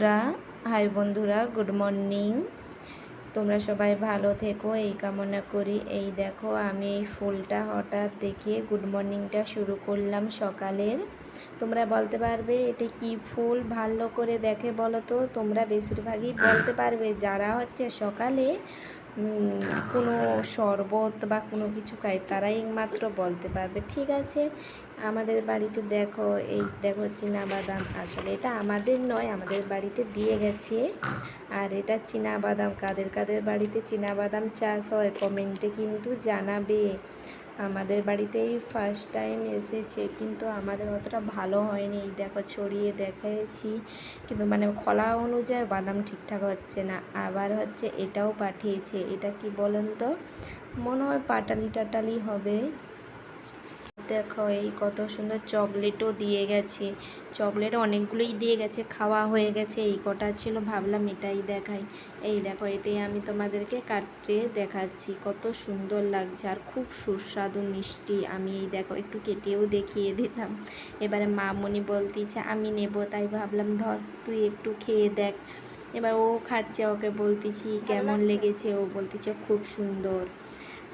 বন্ধুরা, হাই বন্ধুরা, good morning. তোমরা সবাই ভালো থেকো, এই কামনা করি। এই দেখো, আমি এই ফুলটা হঠাৎ দেখে গুড মর্নিংটা শুরু করলাম সকালের। তোমরা বলতে পারবে, এটি কি ফুল? ভালো করে দেখে বলো তো। তোমরা বেশিরভাগই বলতে পারবে, যারা হচ্ছে সকালে কোনো শরবত বা কোনো কিছু খায়, তারাই একমাত্র বলতে পারবে, ঠিক আছে? আমাদের বাড়িতে দেখো, এই দেখো বাদাম আসলে এটা আমাদের নয়, আমাদের বাড়িতে দিয়ে গেছে। আর এটা বাদাম কাদের কাদের বাড়িতে বাদাম চাষ হয়, কমেন্টে কিন্তু জানাবে। আমাদের বাড়িতেই ফার্স্ট টাইম এসেছে, কিন্তু আমাদের অতটা ভালো হয়নি। দেখো, ছড়িয়ে দেখাচ্ছি কিন্তু মানে খলা অনুযায়ী বাদাম ঠিকঠাক হচ্ছে না। আবার হচ্ছে এটাও পাঠিয়েছে। এটা কি বলেন তো? মনে হয় পাটালি টাটালি হবে। দেখো এই কত সুন্দর চকলেটও দিয়ে গেছে। চকলেট অনেকগুলোই দিয়ে গেছে খাওয়া হয়ে গেছে। এই কটা ছিল ভাবলাম এটাই দেখাই। এই দেখো এটাই আমি তোমাদেরকে কাটতে দেখাচ্ছি। কত সুন্দর লাগছে আর খুব সুস্বাদু মিষ্টি। আমি এই দেখো একটু কেটেও দেখিয়ে দিলাম। এবারে মামনি বলতেছে আমি নেব তাই ভাবলাম ধর তুই একটু খেয়ে দেখ। এবার ও খাচ্ছে ওকে বলতেছি কেমন লেগেছে? ও বলতেছে খুব সুন্দর।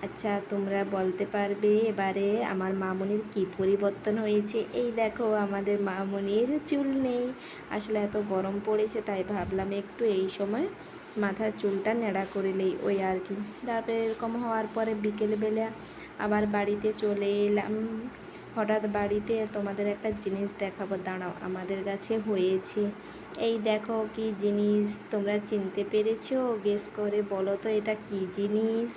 আচ্ছা তোমরা বলতে পারবে এবারে আমার মামনির কি পরিবর্তন হয়েছে? এই দেখো, আমাদের মামনির চুল নেই। আসলে এত গরম পড়েছে, তাই ভাবলাম একটু এই সময় মাথার চুলটা নেড়া করে নেই, ওই আর কি। তারপরে এরকম হওয়ার পরে বিকেলবেলা আবার বাড়িতে চলে এলাম। হঠাৎ বাড়িতে তোমাদের একটা জিনিস দেখাবো, দাঁড়াও, আমাদের কাছে হয়েছে। এই দেখো কি জিনিস, তোমরা চিনতে পেরেছ? গেস করে বলো তো, এটা কি জিনিস?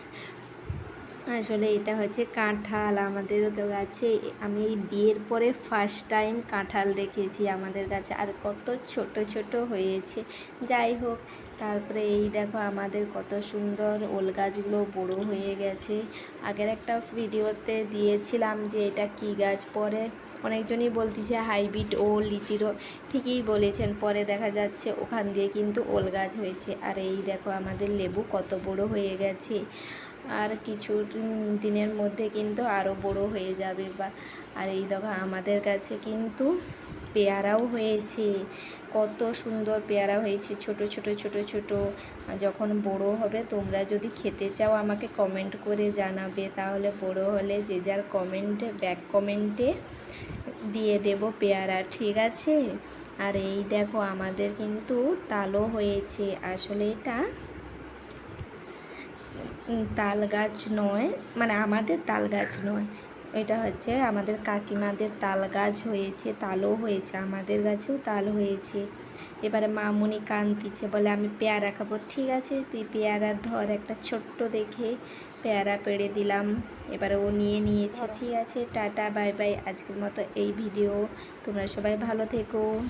আসলে এটা হচ্ছে কাঁঠাল আমাদের গাছে। আমি এই বিয়ের পরে ফার্স্ট টাইম কাঁঠাল দেখেছি আমাদের গাছে, আর কত ছোট ছোট হয়েছে। যাই হোক, তারপরে এই দেখো আমাদের কত সুন্দর ওল গাছগুলো বড়ো হয়ে গেছে। আগের একটা ভিডিওতে দিয়েছিলাম যে এটা কি গাছ পরে। অনেকজনই বলতেছে হাইব্রিড ও লিচিরও ঠিকই বলেছেন। পরে দেখা যাচ্ছে ওখান দিয়ে কিন্তু ওল গাছ হয়েছে। আর এই দেখো আমাদের লেবু কত বড় হয়ে গেছে। আর কিছু দিনের মধ্যে কিন্তু আরও বড় হয়ে যাবে বা, আর এই দেখো আমাদের কাছে কিন্তু পেয়ারাও হয়েছে। কত সুন্দর পেয়ারা হয়েছে, ছোট ছোট ছোট ছোট। যখন বড় হবে তোমরা যদি খেতে চাও আমাকে কমেন্ট করে জানাবে, তাহলে বড় হলে যে যার কমেন্টে ব্যাক কমেন্টে দিয়ে দেব পেয়ারা, ঠিক আছে? আর এই দেখো আমাদের কিন্তু তালও হয়েছে। আসলে এটা তাল গাছ নয় মানে আমাদের তাল গাছ নয়। এটা হচ্ছে আমাদের কাকিমাদের তাল গাছ হয়েছে, তালও হয়েছে, আমাদের গাছেও তাল হয়েছে। এবারে মামুনি কান্তিছে বলে আমি পেয়ারা খাব। ঠিক আছে, তুই পেয়ারা ধর, একটা ছোট্ট দেখে পেয়ারা পেড়ে দিলাম। এবারে ও নিয়ে নিয়েছে। ঠিক আছে, টাটা, বাই বাই। আজকের মতো এই ভিডিও। তোমরা সবাই ভালো থেকো।